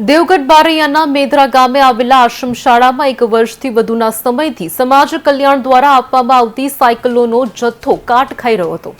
દેવગઢ બારૈયાના મેદરા ગામે આવેલા આશ્રમ શાળામાં એક વર્ષથી વધુના સમયથી સમાજ કલ્યાણ દ્વારા આપવામાં આવતી સાયકલોનો જથ્થો કાટ ખાઈ રહ્યો હતો.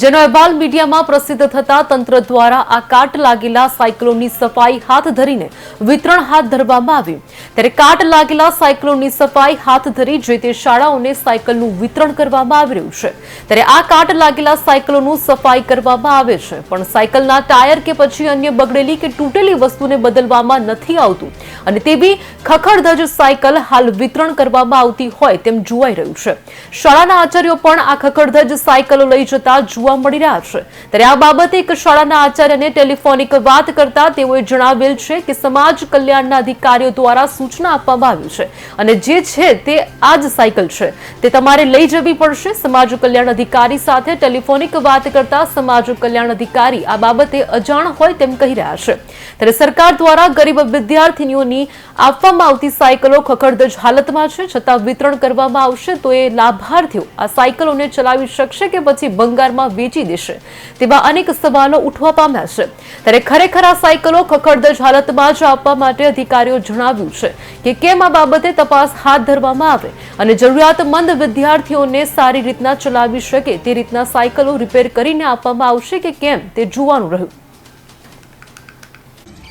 જેનો અહેવાલ મીડિયામાં પ્રસિદ્ધ થતા તંત્ર દ્વારા આ કાટ લાગેલા સાયક્લોનની સફાઈ હાથ ધરીને વિતરણ હાથ ધરવામાં આવ્યું. ત્યારે કાટ લાગેલા સાયક્લોનની સફાઈ હાથ ધરી જે તે શાળાઓને સાયકલનું વિતરણ કરવામાં આવી રહ્યું છે. ત્યારે આ કાટ લાગેલા સાયકલોનું સફાઈ કરવામાં આવે છે. પણ સાયકલના ટાયર કે પછી અન્ય બગડેલી કે તૂટેલી વસ્તુને બદલવામાં નથી આવતું. અને તેવી ખખડધજ સાયકલ હાલ વિતરણ કરવામાં આવતી હોય તેમ જોવાઈ રહ્યું છે. શાળાના આચાર્યો પણ આ ખખડધજ સાયકલો લઈ જતા જોવા મળી રહ્યા છે. ત્યારે આ બાબતે એક શાળાના આચાર્યને ટેલિફોનિક વાત કરતા તેઓએ જણાવેલ છે કે સમાજ કલ્યાણના અધિકારીઓ દ્વારા સૂચના આપવામાં આવી છે અને જે છે તે આ જ સાયકલ છે. તે તમારે લઈ જવી પડશે. સમાજ કલ્યાણ અધિકારી સાથે ટેલિફોનિક વાત કરતા સમાજ કલ્યાણ અધિકારી આ બાબતે અજાણ હોય તેમ કહી રહ્યા છે. ત્યારે સરકાર દ્વારા ગરીબ વિદ્યાર્થીનીઓની આપવામાં આવતી સાયકલો ખખડધજ હાલતમાં છે. છતાં વિતરણ કરવામાં આવશે તો એ લાભાર્થીઓ આ સાયકલોને ચલાવી શકશે કે પછી બંગાળમાં વેચી દેશે. તેવા અનેક સવાલો ઉઠવા પામ્યા છે. ત્યારે ખરેખર આ સાયકલો ખખડધજ હાલતમાં જ આપવા માટે અધિકારીઓ જણાવ્યું છે કે કેમ આ બાબતે તપાસ હાથ ધરવામાં આવે અને જરૂરિયાતમંદ વિદ્યાર્થીઓને સારી રીતના ચલાવી શકે તે રીતના સાયકલો રિપેર કરીને આપવામાં આવશે કે કેમ તે જોવાનું રહ્યું.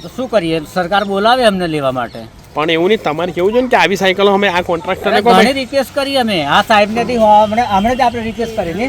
તો શું કરીએ? સરકાર બોલાવે અમને લેવા માટે. પણ એવું નહીં તમારે કેવું છે ને કે આવી સાયકલો અમે આ કોન્ટ્રાક્ટરને ઘણી રિક્વેસ્ટ કરી અમે. આ સાહેબને હમણાં હમણાં જ આપણે રિક્વેસ્ટ કરી ને.